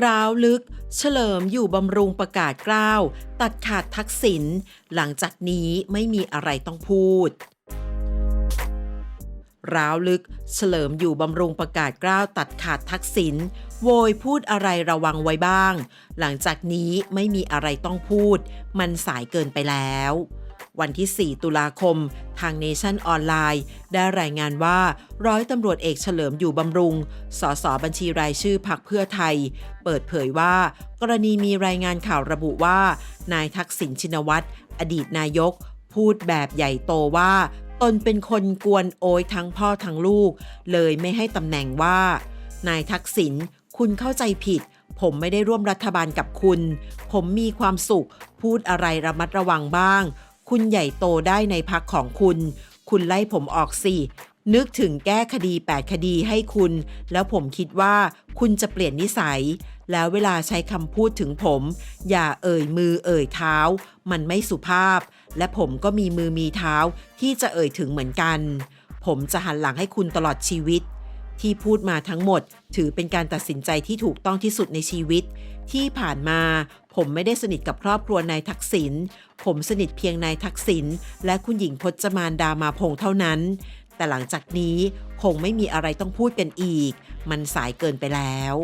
ร้าวลึก เฉลิมอยู่บำรุงประกาศกล้าว ตัดขาดทักษิณหลังจากนี้ไม่มีอะไรต้องพูด ร้าวลึก เฉลิมอยู่บำรุงประกาศกล้าวตัดขาดทักษิณโวยพูดอะไรระวังไว้บ้าง หลังจากนี้ไม่มีอะไรต้องพูด มันสายเกินไปแล้ว วันที่ 4 ตุลาคม ทางเนชั่นออนไลน์ ได้รายงานว่าร้อยตำรวจเอกเฉลิมอยู่บำรุง สสบัญชีรายชื่อพักเพื่อไทย เปิดเผยว่ากรณีมีรายงานข่าวระบุว่า นายทักษิณชินวัตร อดีตนายก พูดแบบใหญ่โตว่าตนเป็นคนกวนโอยทั้งพ่อทั้งลูก เลยไม่ให้ตำแหน่งว่า นายทักษิณคุณเข้าใจผิด ผมไม่ได้ร่วมรัฐบาลกับคุณ ผมมีความสุข พูดอะไรระมัดระวังบ้าง คุณใหญ่โตได้ในพักของคุณ คุณไล่ผมออกสินึกถึงแก้คดี 8 คดีให้คุณ แล้วผมคิดว่าคุณจะเปลี่ยนนิสัย แล้วเวลาใช้คำพูดถึงผม อย่าเอ่ยมือเอ่ยเท้า มันไม่สุภาพ และผมก็มีมือมีเท้าที่จะเอ่ยถึงเหมือนกัน ผมจะหันหลังให้คุณตลอดชีวิต ที่พูดมาทั้งหมด ถือเป็นการตัดสินใจที่ถูกต้องที่สุดในชีวิต ที่ผ่านมาผมไม่ได้สนิทกับครอบครัวนายทักษิณผมสนิทเพียงนายทักษิณและคุณหญิงพจมานดามาพงเท่านั้น แต่หลังจากนี้คงไม่มีอะไรต้องพูดกันอีก มันสายเกินไปแล้ว